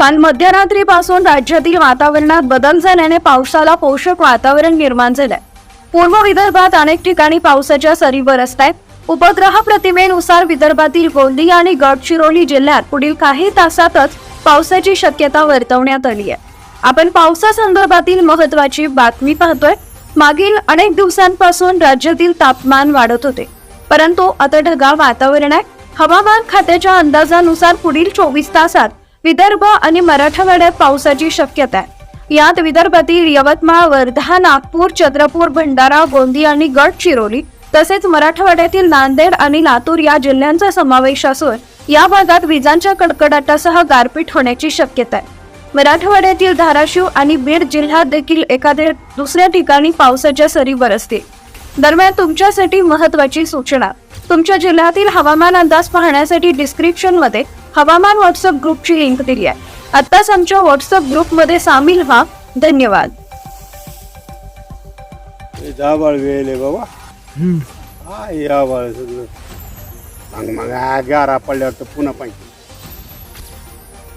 काल मध्यरात्रीपासून राज्यातील वातावरणात बदल झाल्याने पावसाला पोषक वातावरण निर्माण झालंय. पूर्व विदर्भात अनेक ठिकाणी पावसाच्या सरी बरसत आहेत उपग्रह प्रतिमेनुसार विदर्भातील गोंदिया आणि गडचिरोली जिल्ह्यात पुढील काही तासातच पावसाची शक्यता वर्तवण्यात आली आहे. आपण पावसासंदर्भातील महत्वाची बातमी पाहतोय. मागील अनेक दिवसांपासून राज्यातील तापमान वाढत होते. परंतु आता ढगाळ वातावरण आहे. हवामान खात्याच्या अंदाजानुसार पुढील चोवीस तासात विदर्भ आणि मराठवाड्यात पावसाची शक्यता आहे. यात विदर्भातील यवतमाळ वर्धा नागपूर चंद्रपूर भंडारा गोंदी आणि गडचिरोली तसेच मराठवाड्यातील नांदेड आणि लातूर या जिल्ह्यांचा समावेश असून या भागात विजांच्या कडकडाटासह गारपीट होण्याची शक्यता आहे. मराठवाड्यातील धाराशिव आणि बीड जिल्ह्यात देखील एखाद्या दुसऱ्या ठिकाणी पावसाच्या सरी बरसतील. दरम्यान तुमच्यासाठी महत्वाची सूचना. तुमच्या जिल्ह्यातील हवामान अंदाज पाहण्यासाठी डिस्क्रिप्शनमध्ये हवामान व्हॉट्सअप ग्रुपची लिंक दिली आहे. आत्ताच आमच्या व्हॉट्सअप ग्रुपमध्ये सामील व्हा. धन्यवाद. हे जाबाळ वेळ बाबा. हा या बाळ सगळं. मग मग आ, गारा पडल्यावर तर पुन्हा पाहिजे.